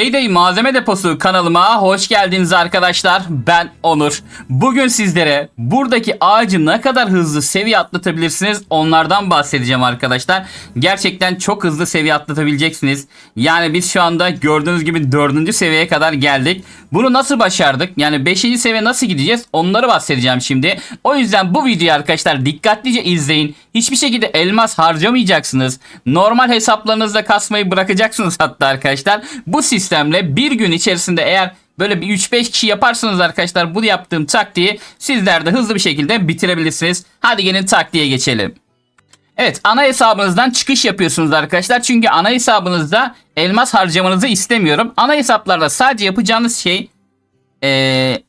Heyday Malzeme Deposu kanalıma hoş geldiniz arkadaşlar. Ben Onur. Bugün sizlere buradaki ağacı ne kadar hızlı seviye atlatabilirsiniz onlardan bahsedeceğim arkadaşlar. Gerçekten çok hızlı seviye atlatabileceksiniz. Yani biz şu anda gördüğünüz gibi 4. seviyeye kadar geldik. Bunu nasıl başardık? Yani 5. seviye nasıl gideceğiz? Onları bahsedeceğim şimdi. O yüzden bu videoyu arkadaşlar dikkatlice izleyin. Hiçbir şekilde elmas harcamayacaksınız. Normal hesaplarınızda kasmayı bırakacaksınız hatta arkadaşlar. Bu sistemle bir gün içerisinde eğer böyle bir 3-5 kişi yaparsanız arkadaşlar bu yaptığım taktiği sizler de hızlı bir şekilde bitirebilirsiniz. Hadi gelin taktiğe geçelim. Evet ana hesabınızdan çıkış yapıyorsunuz arkadaşlar. Çünkü ana hesabınızda elmas harcamanızı istemiyorum. Ana hesaplarda sadece yapacağınız şey ee,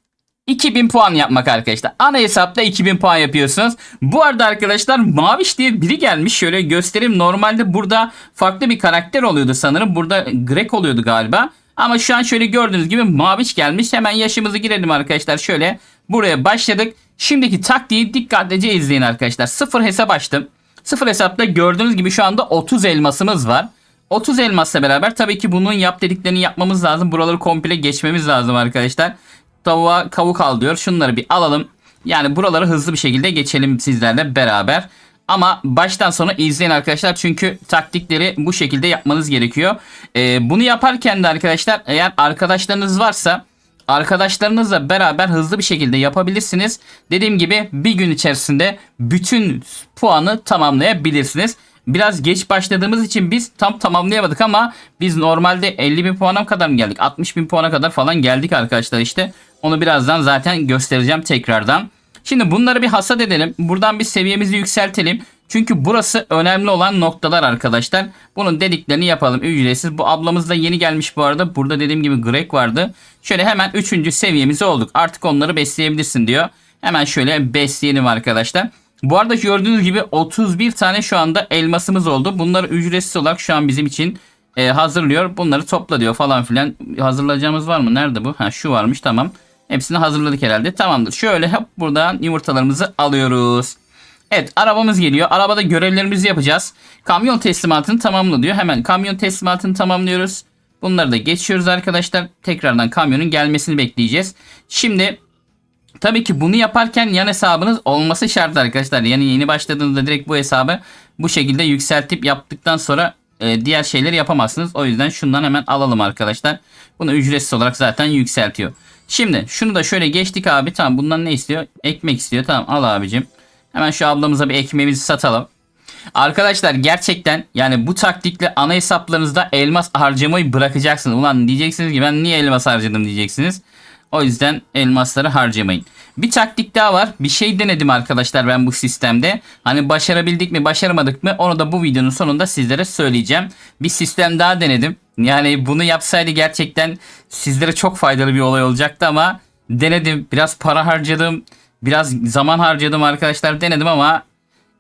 2000 puan yapmak arkadaşlar. Ana hesapta 2000 puan yapıyorsunuz. Bu arada arkadaşlar Maviş diye biri gelmiş. Şöyle göstereyim. Normalde burada farklı bir karakter oluyordu sanırım. Burada Grek oluyordu galiba. Ama şu an şöyle gördüğünüz gibi Maviş gelmiş. Hemen yaşımızı girelim arkadaşlar. Şöyle buraya başladık. Şimdiki taktiği dikkatlice izleyin arkadaşlar. Sıfır hesap açtım. Sıfır hesapta gördüğünüz gibi şu anda 30 elmasımız var. 30 elmasla beraber tabii ki bunun yap dediklerini yapmamız lazım. Buraları komple geçmemiz lazım arkadaşlar. Tavuğa kavuk al diyor. Şunları bir alalım. Yani buraları hızlı bir şekilde geçelim sizlerle beraber. Ama baştan sona izleyin arkadaşlar. Çünkü taktikleri bu şekilde yapmanız gerekiyor. Ee, bunu yaparken de arkadaşlar eğer arkadaşlarınız varsa arkadaşlarınızla beraber hızlı bir şekilde yapabilirsiniz. Dediğim gibi bir gün içerisinde bütün puanı tamamlayabilirsiniz. Biraz geç başladığımız için biz tam tamamlayamadık ama biz normalde 50 bin puana kadar mı geldik? 60 bin puana kadar falan geldik arkadaşlar işte. Onu birazdan zaten göstereceğim tekrardan. Şimdi bunları bir hasat edelim. Buradan bir seviyemizi yükseltelim. Çünkü burası önemli olan noktalar arkadaşlar. Bunun dediklerini yapalım ücretsiz. Bu ablamız da yeni gelmiş bu arada. Burada dediğim gibi Greg vardı. Şöyle hemen 3. seviyemize olduk. Artık onları besleyebilirsin diyor. Hemen şöyle besleyelim arkadaşlar. Bu arada gördüğünüz gibi 31 tane şu anda elmasımız oldu. Bunları ücretsiz olarak şu an bizim için e, hazırlıyor. Bunları topla diyor falan filan. Hazırlayacağımız var mı? Nerede bu? Ha şu varmış tamam. Hepsini hazırladık herhalde. Tamamdır. Şöyle hep buradan yumurtalarımızı alıyoruz. Evet arabamız geliyor. Arabada görevlerimizi yapacağız. Kamyon teslimatını tamamla diyor. Hemen kamyon teslimatını tamamlıyoruz. Bunları da geçiyoruz arkadaşlar. Tekrardan kamyonun gelmesini bekleyeceğiz. Şimdi Tabii ki bunu yaparken yan hesabınız olması şart arkadaşlar. Yani yeni başladığınızda direkt bu hesabı bu şekilde yükseltip yaptıktan sonra e, diğer şeyleri yapamazsınız. O yüzden şundan hemen alalım arkadaşlar. Bunu ücretsiz olarak zaten yükseltiyor. Şimdi şunu da şöyle geçtik abi. Tamam bundan ne istiyor? Ekmek istiyor. Tamam al abicim. Hemen şu ablamıza bir ekmeğimizi satalım. Arkadaşlar gerçekten yani bu taktikle ana hesaplarınızda elmas harcamayı bırakacaksınız. Ulan diyeceksiniz ki ben niye elmas harcadım diyeceksiniz. O yüzden elmasları harcamayın. Bir taktik daha var. Bir şey denedim arkadaşlar ben bu sistemde. Hani başarabildik mi başaramadık mı onu da bu videonun sonunda sizlere söyleyeceğim. Bir sistem daha denedim. Yani bunu yapsaydı gerçekten sizlere çok faydalı bir olay olacaktı ama denedim. Biraz para harcadım. Biraz zaman harcadım arkadaşlar denedim ama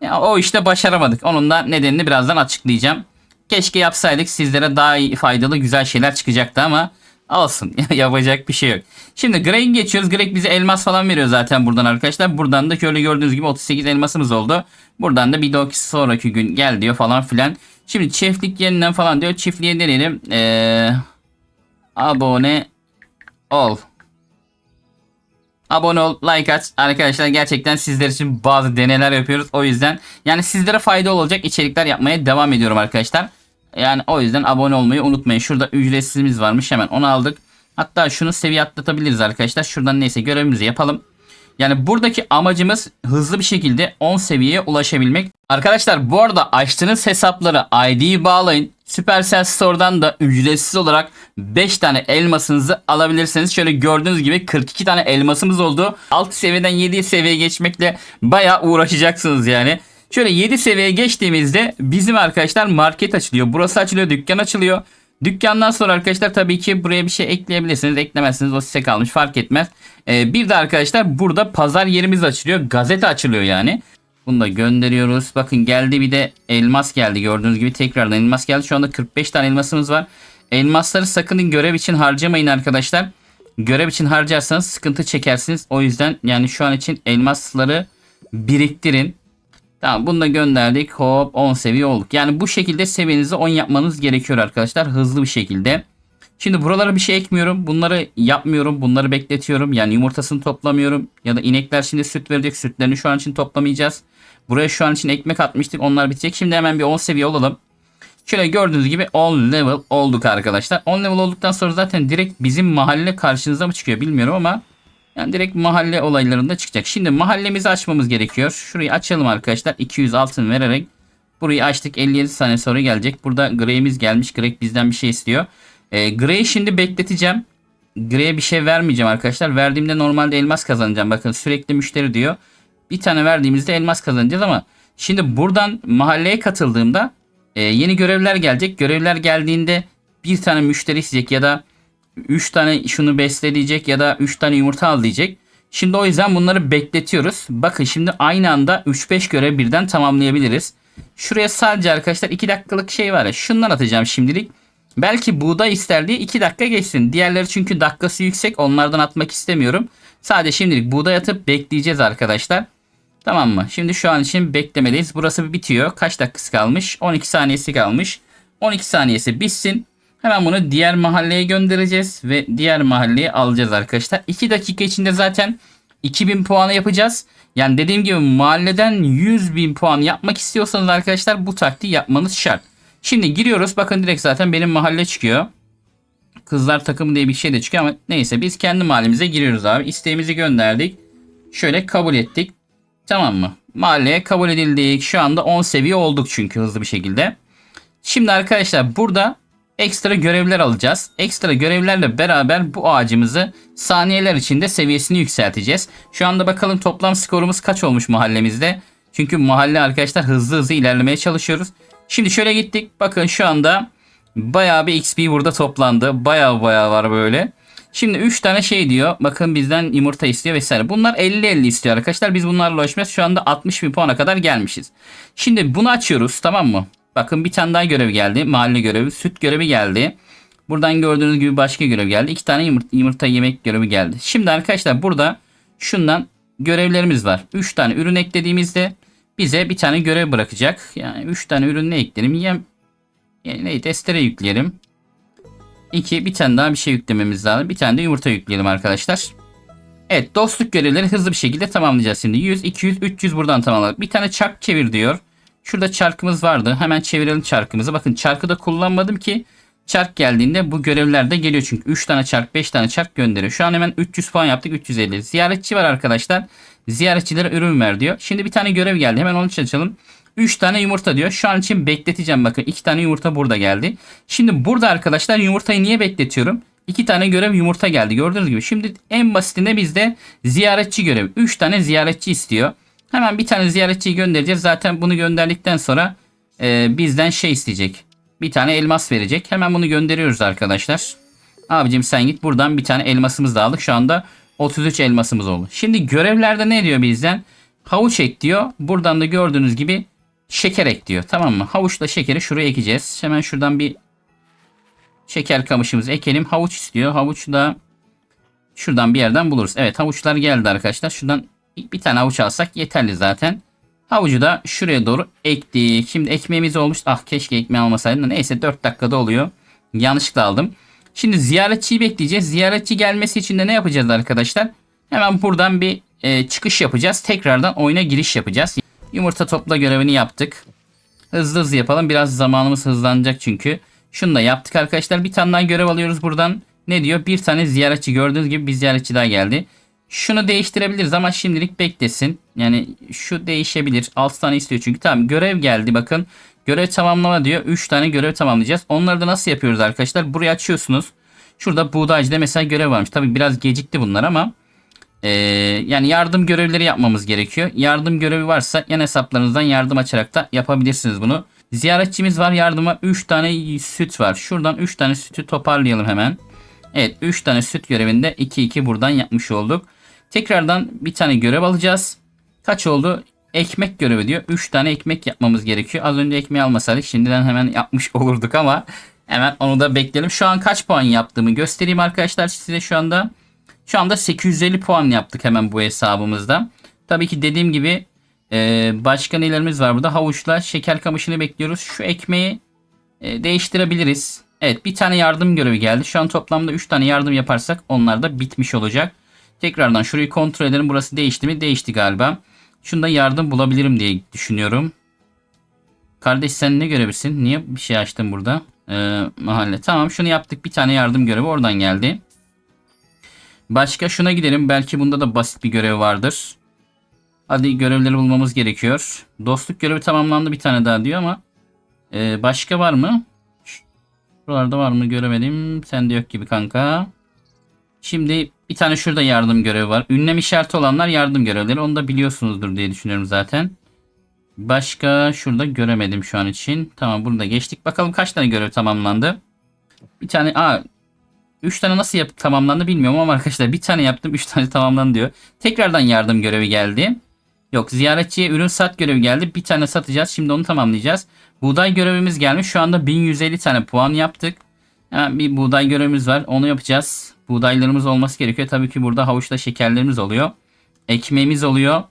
ya o işte başaramadık. Onun da nedenini birazdan açıklayacağım. Keşke yapsaydık sizlere daha iyi, faydalı güzel şeyler çıkacaktı ama Olsun. Yapacak bir şey yok. Şimdi Greg'e geçiyoruz. Greg bize elmas falan veriyor zaten buradan arkadaşlar. Buradan da şöyle gördüğünüz gibi 38 elmasımız oldu. Buradan da bir dahaki sonraki gün gel diyor falan filan. Şimdi çiftlik yeniden falan diyor. Çiftliğe deneyelim. Ee, abone ol. Abone ol, like at. Arkadaşlar gerçekten sizler için bazı deneyler yapıyoruz. O yüzden yani sizlere fayda olacak içerikler yapmaya devam ediyorum arkadaşlar. Yani o yüzden abone olmayı unutmayın. Şurada ücretsizimiz varmış hemen onu aldık. Hatta şunu seviye atlatabiliriz arkadaşlar. Şuradan neyse görevimizi yapalım. Yani buradaki amacımız hızlı bir şekilde 10 seviyeye ulaşabilmek. Arkadaşlar bu arada açtığınız hesaplara ID'yi bağlayın. Supercell Store'dan da ücretsiz olarak 5 tane elmasınızı alabilirsiniz. Şöyle gördüğünüz gibi 42 tane elmasımız oldu. 6 seviyeden 7 seviyeye geçmekle bayağı uğraşacaksınız yani. Şöyle 7 seviyeye geçtiğimizde bizim arkadaşlar market açılıyor. Burası açılıyor, dükkan açılıyor. Dükkandan sonra arkadaşlar tabii ki buraya bir şey ekleyebilirsiniz. Eklemezsiniz o size kalmış fark etmez. Ee, bir de arkadaşlar burada pazar yerimiz açılıyor. Gazete açılıyor yani. Bunu da gönderiyoruz. Bakın geldi bir de elmas geldi. Gördüğünüz gibi tekrardan elmas geldi. Şu anda 45 tane elmasımız var. Elmasları sakın görev için harcamayın arkadaşlar. Görev için harcarsanız sıkıntı çekersiniz. O yüzden yani şu an için elmasları biriktirin. Tamam bunu da gönderdik. Hop 10 seviye olduk. Yani bu şekilde seviyenizi 10 yapmanız gerekiyor arkadaşlar. Hızlı bir şekilde. Şimdi buralara bir şey ekmiyorum. Bunları yapmıyorum. Bunları bekletiyorum. Yani yumurtasını toplamıyorum. Ya da inekler şimdi süt verecek. Sütlerini şu an için toplamayacağız. Buraya şu an için ekmek atmıştık. Onlar bitecek. Şimdi hemen bir 10 seviye olalım. Şöyle gördüğünüz gibi 10 level olduk arkadaşlar. 10 level olduktan sonra zaten direkt bizim mahalle karşınıza mı çıkıyor bilmiyorum ama yani direkt mahalle olaylarında çıkacak. Şimdi mahallemizi açmamız gerekiyor. Şurayı açalım arkadaşlar. 200 altın vererek burayı açtık. 57 saniye sonra gelecek. Burada Grey'imiz gelmiş. Grey bizden bir şey istiyor. E, Grey'i şimdi bekleteceğim. Grey'e bir şey vermeyeceğim arkadaşlar. Verdiğimde normalde elmas kazanacağım. Bakın sürekli müşteri diyor. Bir tane verdiğimizde elmas kazanacağız ama şimdi buradan mahalleye katıldığımda e, yeni görevler gelecek. Görevler geldiğinde bir tane müşteri isteyecek ya da 3 tane şunu besleyecek ya da 3 tane yumurta al diyecek. Şimdi o yüzden bunları bekletiyoruz. Bakın şimdi aynı anda 3-5 görev birden tamamlayabiliriz. Şuraya sadece arkadaşlar 2 dakikalık şey var ya. Şundan atacağım şimdilik. Belki buğday ister diye 2 dakika geçsin. Diğerleri çünkü dakikası yüksek. Onlardan atmak istemiyorum. Sadece şimdilik buğday atıp bekleyeceğiz arkadaşlar. Tamam mı? Şimdi şu an için beklemedeyiz. Burası bitiyor. Kaç dakikası kalmış? 12 saniyesi kalmış. 12 saniyesi bitsin. Hemen bunu diğer mahalleye göndereceğiz ve diğer mahalleye alacağız arkadaşlar. 2 dakika içinde zaten 2000 puanı yapacağız. Yani dediğim gibi mahalleden 100 bin puan yapmak istiyorsanız arkadaşlar bu taktiği yapmanız şart. Şimdi giriyoruz. Bakın direkt zaten benim mahalle çıkıyor. Kızlar takımı diye bir şey de çıkıyor ama neyse biz kendi mahallemize giriyoruz abi. İsteğimizi gönderdik. Şöyle kabul ettik. Tamam mı? Mahalleye kabul edildik. Şu anda 10 seviye olduk çünkü hızlı bir şekilde. Şimdi arkadaşlar burada ekstra görevler alacağız. Ekstra görevlerle beraber bu ağacımızı saniyeler içinde seviyesini yükselteceğiz. Şu anda bakalım toplam skorumuz kaç olmuş mahallemizde. Çünkü mahalle arkadaşlar hızlı hızlı ilerlemeye çalışıyoruz. Şimdi şöyle gittik. Bakın şu anda bayağı bir XP burada toplandı. Bayağı bayağı var böyle. Şimdi 3 tane şey diyor. Bakın bizden yumurta istiyor vesaire. Bunlar 50-50 istiyor arkadaşlar. Biz bunlarla ulaşmıyoruz. Şu anda 60 bin puana kadar gelmişiz. Şimdi bunu açıyoruz tamam mı? Bakın bir tane daha görev geldi. Mahalle görevi. Süt görevi geldi. Buradan gördüğünüz gibi başka görev geldi. İki tane yumurta, yumurta yemek görevi geldi. Şimdi arkadaşlar burada şundan görevlerimiz var. 3 tane ürün eklediğimizde bize bir tane görev bırakacak. Yani 3 tane ürün ne eklerim? Yem, yani ne testere yükleyelim. 2 bir tane daha bir şey yüklememiz lazım. Bir tane de yumurta yükleyelim arkadaşlar. Evet dostluk görevleri hızlı bir şekilde tamamlayacağız şimdi. 100, 200, 300 buradan tamamladık. Bir tane çark çevir diyor. Şurada çarkımız vardı. Hemen çevirelim çarkımızı. Bakın çarkı da kullanmadım ki çark geldiğinde bu görevler de geliyor çünkü 3 tane çark 5 tane çark gönderiyor. Şu an hemen 300 puan yaptık 350. Ziyaretçi var arkadaşlar. Ziyaretçilere ürün ver diyor. Şimdi bir tane görev geldi. Hemen onu çalışalım. 3 tane yumurta diyor. Şu an için bekleteceğim. Bakın 2 tane yumurta burada geldi. Şimdi burada arkadaşlar yumurtayı niye bekletiyorum? 2 tane görev yumurta geldi. Gördüğünüz gibi. Şimdi en basitinde bizde ziyaretçi görevi. 3 tane ziyaretçi istiyor. Hemen bir tane ziyaretçiyi göndereceğiz. Zaten bunu gönderdikten sonra e, bizden şey isteyecek. Bir tane elmas verecek. Hemen bunu gönderiyoruz arkadaşlar. Abicim sen git buradan bir tane elmasımız da aldık. Şu anda 33 elmasımız oldu. Şimdi görevlerde ne diyor bizden? Havuç ek diyor. Buradan da gördüğünüz gibi şeker ek diyor. Tamam mı? Havuçla şekeri şuraya ekeceğiz. Hemen şuradan bir şeker kamışımızı ekelim. Havuç istiyor. Havuç da şuradan bir yerden buluruz. Evet havuçlar geldi arkadaşlar. Şuradan bir tane havuç alsak yeterli zaten. Havucu da şuraya doğru ektik. Şimdi ekmeğimiz olmuş. Ah keşke ekmeği almasaydım da neyse 4 dakikada oluyor. Yanlışlıkla aldım. Şimdi ziyaretçiyi bekleyeceğiz. Ziyaretçi gelmesi için de ne yapacağız arkadaşlar? Hemen buradan bir e, çıkış yapacağız. Tekrardan oyuna giriş yapacağız. Yumurta topla görevini yaptık. Hızlı hızlı yapalım. Biraz zamanımız hızlanacak çünkü. Şunu da yaptık arkadaşlar. Bir tane daha görev alıyoruz buradan. Ne diyor? Bir tane ziyaretçi gördüğünüz gibi bir ziyaretçi daha geldi. Şunu değiştirebiliriz ama şimdilik beklesin. Yani şu değişebilir. 6 tane istiyor çünkü. Tamam görev geldi bakın. Görev tamamlama diyor. 3 tane görev tamamlayacağız. Onları da nasıl yapıyoruz arkadaşlar? Burayı açıyorsunuz. Şurada buğdaycıda mesela görev varmış. Tabi biraz gecikti bunlar ama ee, yani yardım görevleri yapmamız gerekiyor. Yardım görevi varsa yan hesaplarınızdan yardım açarak da yapabilirsiniz bunu. Ziyaretçimiz var yardıma 3 tane süt var. Şuradan 3 tane sütü toparlayalım hemen. Evet 3 tane süt görevinde 2-2 buradan yapmış olduk. Tekrardan bir tane görev alacağız. Kaç oldu? Ekmek görevi diyor. 3 tane ekmek yapmamız gerekiyor. Az önce ekmeği almasaydık şimdiden hemen yapmış olurduk ama hemen onu da bekleyelim. Şu an kaç puan yaptığımı göstereyim arkadaşlar size şu anda. Şu anda 850 puan yaptık hemen bu hesabımızda. Tabii ki dediğim gibi e, başka nelerimiz var burada. Havuçla şeker kamışını bekliyoruz. Şu ekmeği e, değiştirebiliriz. Evet bir tane yardım görevi geldi. Şu an toplamda 3 tane yardım yaparsak onlar da bitmiş olacak. Tekrardan şurayı kontrol edelim. Burası değişti mi? Değişti galiba. Şunda yardım bulabilirim diye düşünüyorum. Kardeş sen ne görebilirsin? Niye bir şey açtın burada? Ee, mahalle. Tamam şunu yaptık. Bir tane yardım görevi oradan geldi. Başka şuna gidelim. Belki bunda da basit bir görev vardır. Hadi görevleri bulmamız gerekiyor. Dostluk görevi tamamlandı bir tane daha diyor ama ee, başka var mı? Buralarda var mı göremedim. Sende yok gibi kanka. Şimdi bir tane şurada yardım görevi var. Ünlem işareti olanlar yardım görevleri. Onu da biliyorsunuzdur diye düşünüyorum zaten. Başka şurada göremedim şu an için. Tamam burada geçtik. Bakalım kaç tane görev tamamlandı. Bir tane aa 3 tane nasıl yap tamamlandı bilmiyorum ama arkadaşlar bir tane yaptım 3 tane tamamlandı diyor. Tekrardan yardım görevi geldi. Yok ziyaretçiye ürün sat görevi geldi. Bir tane satacağız. Şimdi onu tamamlayacağız. Buğday görevimiz gelmiş. Şu anda 1150 tane puan yaptık. Hemen bir buğday görevimiz var. Onu yapacağız. Buğdaylarımız olması gerekiyor. Tabii ki burada havuçta şekerlerimiz oluyor. Ekmeğimiz oluyor.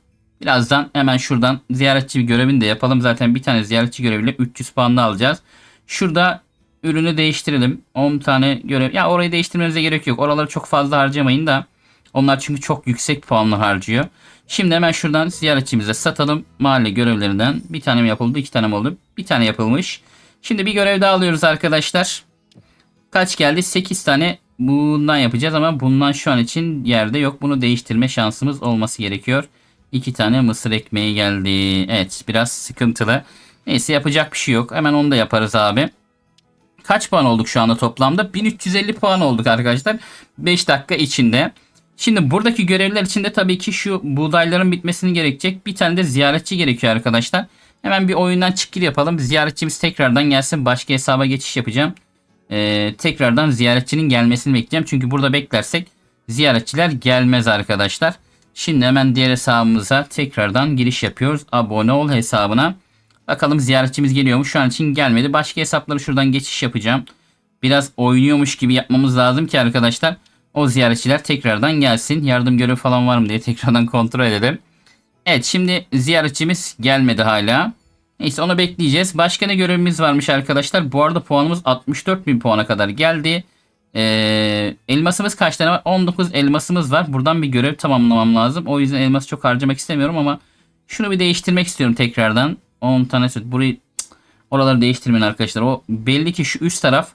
Birazdan hemen şuradan ziyaretçi bir görevini de yapalım. Zaten bir tane ziyaretçi göreviyle 300 puanla alacağız. Şurada ürünü değiştirelim. 10 tane görev. Ya orayı değiştirmenize gerek yok. Oraları çok fazla harcamayın da. Onlar çünkü çok yüksek puanlı harcıyor. Şimdi hemen şuradan ziyaretçimize satalım. Mahalle görevlerinden bir tane mi yapıldı, iki tane mi oldu? Bir tane yapılmış. Şimdi bir görev daha alıyoruz arkadaşlar. Kaç geldi? 8 tane bundan yapacağız ama bundan şu an için yerde yok. Bunu değiştirme şansımız olması gerekiyor. 2 tane mısır ekmeği geldi. Evet biraz sıkıntılı. Neyse yapacak bir şey yok. Hemen onu da yaparız abi. Kaç puan olduk şu anda toplamda? 1350 puan olduk arkadaşlar. 5 dakika içinde. Şimdi buradaki görevler içinde tabii ki şu buğdayların bitmesini gerekecek. Bir tane de ziyaretçi gerekiyor arkadaşlar. Hemen bir oyundan çıkır yapalım. Ziyaretçimiz tekrardan gelsin. Başka hesaba geçiş yapacağım. Ee, tekrardan ziyaretçinin gelmesini bekleyeceğim. Çünkü burada beklersek ziyaretçiler gelmez arkadaşlar. Şimdi hemen diğer hesabımıza tekrardan giriş yapıyoruz. Abone ol hesabına. Bakalım ziyaretçimiz geliyor mu? Şu an için gelmedi. Başka hesapları şuradan geçiş yapacağım. Biraz oynuyormuş gibi yapmamız lazım ki arkadaşlar o ziyaretçiler tekrardan gelsin. Yardım görevi falan var mı diye tekrardan kontrol edelim. Evet şimdi ziyaretçimiz gelmedi hala. Neyse onu bekleyeceğiz. Başka ne görevimiz varmış arkadaşlar. Bu arada puanımız 64 bin puana kadar geldi. Ee, elmasımız kaç tane var? 19 elmasımız var. Buradan bir görev tamamlamam lazım. O yüzden elması çok harcamak istemiyorum ama şunu bir değiştirmek istiyorum tekrardan. 10 tane süt. Burayı oraları değiştirmeyin arkadaşlar. O belli ki şu üst taraf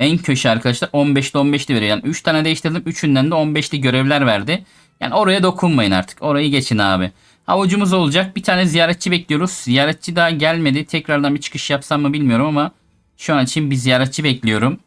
en köşe arkadaşlar 15'te 15'li veriyor. Yani 3 tane değiştirdim. 3'ünden de 15'li görevler verdi. Yani oraya dokunmayın artık. Orayı geçin abi. Havucumuz olacak. Bir tane ziyaretçi bekliyoruz. Ziyaretçi daha gelmedi. Tekrardan bir çıkış yapsam mı bilmiyorum ama şu an için bir ziyaretçi bekliyorum.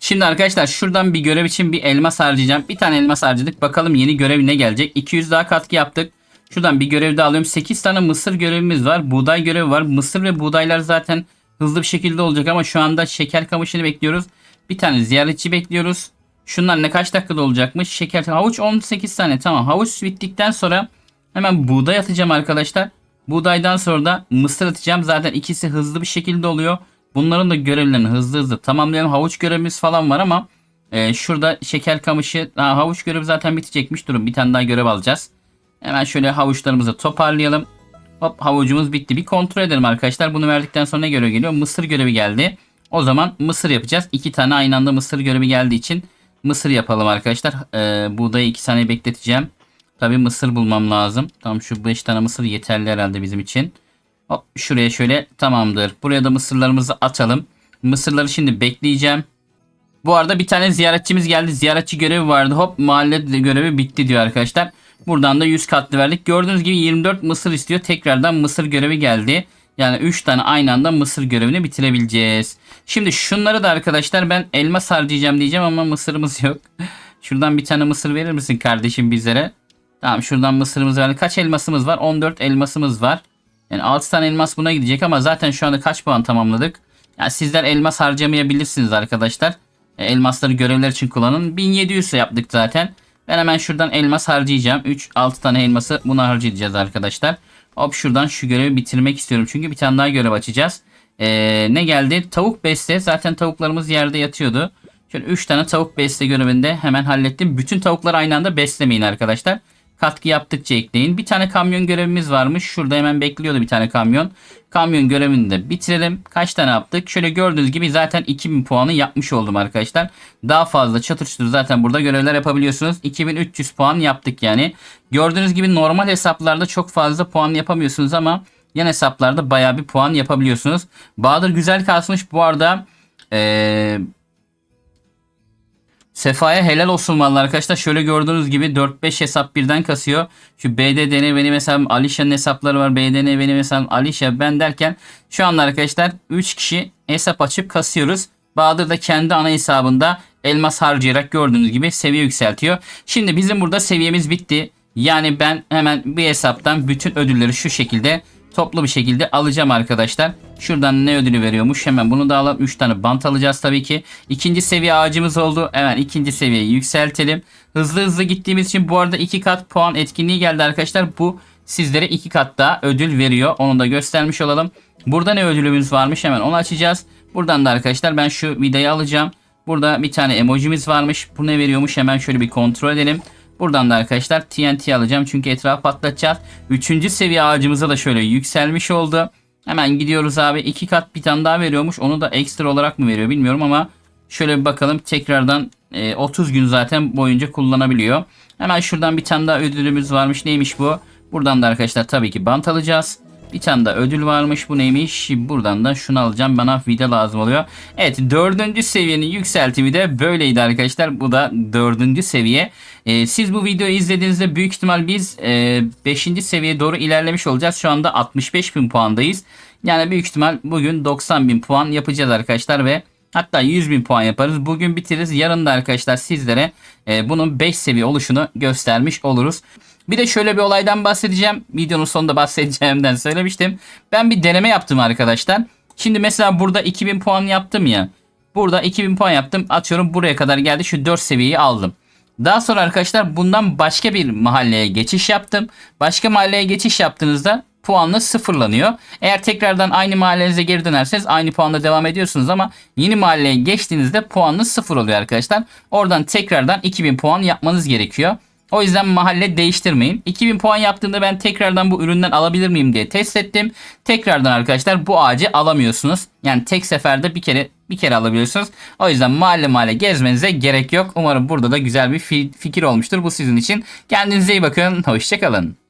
Şimdi arkadaşlar şuradan bir görev için bir elmas harcayacağım. Bir tane elmas harcadık. Bakalım yeni görev ne gelecek. 200 daha katkı yaptık. Şuradan bir görev daha alıyorum. 8 tane mısır görevimiz var. Buğday görevi var. Mısır ve buğdaylar zaten hızlı bir şekilde olacak ama şu anda şeker kamışını bekliyoruz. Bir tane ziyaretçi bekliyoruz. Şunlar ne kaç dakikada olacakmış? Şeker havuç 18 tane tamam. Havuç bittikten sonra hemen buğday atacağım arkadaşlar. Buğdaydan sonra da mısır atacağım. Zaten ikisi hızlı bir şekilde oluyor. Bunların da görevlerini hızlı hızlı tamamlayalım. Havuç görevimiz falan var ama e, şurada şeker kamışı ha, havuç görevi zaten bitecekmiş. Durun bir tane daha görev alacağız. Hemen şöyle havuçlarımızı toparlayalım. Hop havucumuz bitti. Bir kontrol edelim arkadaşlar. Bunu verdikten sonra ne görev geliyor? Mısır görevi geldi. O zaman mısır yapacağız. İki tane aynı anda mısır görevi geldiği için mısır yapalım arkadaşlar. Ee, buğdayı iki saniye bekleteceğim. Tabi mısır bulmam lazım. Tamam şu 5 tane mısır yeterli herhalde bizim için. Hop şuraya şöyle tamamdır. Buraya da mısırlarımızı atalım. Mısırları şimdi bekleyeceğim. Bu arada bir tane ziyaretçimiz geldi. Ziyaretçi görevi vardı. Hop mahalle görevi bitti diyor arkadaşlar. Buradan da 100 katlı verdik. Gördüğünüz gibi 24 mısır istiyor. Tekrardan mısır görevi geldi. Yani 3 tane aynı anda mısır görevini bitirebileceğiz. Şimdi şunları da arkadaşlar ben elmas harcayacağım diyeceğim ama mısırımız yok. Şuradan bir tane mısır verir misin kardeşim bizlere? Tamam şuradan mısırımız var. Kaç elmasımız var? 14 elmasımız var. Yani 6 tane elmas buna gidecek ama zaten şu anda kaç puan tamamladık? Yani sizler elmas harcamayabilirsiniz arkadaşlar. E, elmasları görevler için kullanın. 1700 yaptık zaten. Ben hemen şuradan elmas harcayacağım. 3 6 tane elması buna harcayacağız arkadaşlar. Hop şuradan şu görevi bitirmek istiyorum. Çünkü bir tane daha görev açacağız. Ee, ne geldi? Tavuk besle. Zaten tavuklarımız yerde yatıyordu. Şöyle 3 tane tavuk besle görevinde hemen hallettim. Bütün tavukları aynı anda beslemeyin arkadaşlar. Katkı yaptıkça ekleyin. Bir tane kamyon görevimiz varmış. Şurada hemen bekliyordu bir tane kamyon. Kamyon görevini de bitirelim. Kaç tane yaptık? Şöyle gördüğünüz gibi zaten 2000 puanı yapmış oldum arkadaşlar. Daha fazla çatır çutur zaten burada görevler yapabiliyorsunuz. 2300 puan yaptık yani. Gördüğünüz gibi normal hesaplarda çok fazla puan yapamıyorsunuz ama yan hesaplarda baya bir puan yapabiliyorsunuz. Bahadır güzel kasmış bu arada. Eee Sefa'ya helal olsun vallahi arkadaşlar. Şöyle gördüğünüz gibi 4-5 hesap birden kasıyor. Şu BDDN benim hesabım Alişa'nın hesapları var. BDN benim hesabım Alişa ben derken şu anda arkadaşlar 3 kişi hesap açıp kasıyoruz. Bahadır da kendi ana hesabında elmas harcayarak gördüğünüz gibi seviye yükseltiyor. Şimdi bizim burada seviyemiz bitti. Yani ben hemen bir hesaptan bütün ödülleri şu şekilde toplu bir şekilde alacağım arkadaşlar. Şuradan ne ödülü veriyormuş hemen bunu da alalım. 3 tane bant alacağız tabii ki. İkinci seviye ağacımız oldu. Hemen ikinci seviyeyi yükseltelim. Hızlı hızlı gittiğimiz için bu arada 2 kat puan etkinliği geldi arkadaşlar. Bu sizlere 2 kat daha ödül veriyor. Onu da göstermiş olalım. Burada ne ödülümüz varmış hemen onu açacağız. Buradan da arkadaşlar ben şu vidayı alacağım. Burada bir tane emojimiz varmış. Bu ne veriyormuş hemen şöyle bir kontrol edelim. Buradan da arkadaşlar TNT alacağım çünkü etrafı patlatacağız. Üçüncü seviye ağacımıza da şöyle yükselmiş oldu. Hemen gidiyoruz abi. iki kat bir tane daha veriyormuş. Onu da ekstra olarak mı veriyor bilmiyorum ama şöyle bir bakalım. Tekrardan e, 30 gün zaten boyunca kullanabiliyor. Hemen şuradan bir tane daha ödülümüz varmış. Neymiş bu? Buradan da arkadaşlar tabii ki bant alacağız. Bir tane de ödül varmış. Bu neymiş? Buradan da şunu alacağım. Bana vida lazım oluyor. Evet dördüncü seviyenin yükseltimi de böyleydi arkadaşlar. Bu da dördüncü seviye. Ee, siz bu videoyu izlediğinizde büyük ihtimal biz 5. E, seviyeye doğru ilerlemiş olacağız. Şu anda 65 bin puandayız. Yani büyük ihtimal bugün 90 bin puan yapacağız arkadaşlar ve Hatta 100 bin puan yaparız. Bugün bitiririz. Yarın da arkadaşlar sizlere e, bunun 5 seviye oluşunu göstermiş oluruz. Bir de şöyle bir olaydan bahsedeceğim. Videonun sonunda bahsedeceğimden söylemiştim. Ben bir deneme yaptım arkadaşlar. Şimdi mesela burada 2000 puan yaptım ya. Burada 2000 puan yaptım. Atıyorum buraya kadar geldi. Şu 4 seviyeyi aldım. Daha sonra arkadaşlar bundan başka bir mahalleye geçiş yaptım. Başka mahalleye geçiş yaptığınızda puanla sıfırlanıyor. Eğer tekrardan aynı mahallenize geri dönerseniz aynı puanla devam ediyorsunuz ama yeni mahalleye geçtiğinizde puanınız sıfır oluyor arkadaşlar. Oradan tekrardan 2000 puan yapmanız gerekiyor. O yüzden mahalle değiştirmeyin. 2000 puan yaptığımda ben tekrardan bu üründen alabilir miyim diye test ettim. Tekrardan arkadaşlar bu ağacı alamıyorsunuz. Yani tek seferde bir kere bir kere alabiliyorsunuz. O yüzden mahalle mahalle gezmenize gerek yok. Umarım burada da güzel bir fikir olmuştur bu sizin için. Kendinize iyi bakın. Hoşçakalın.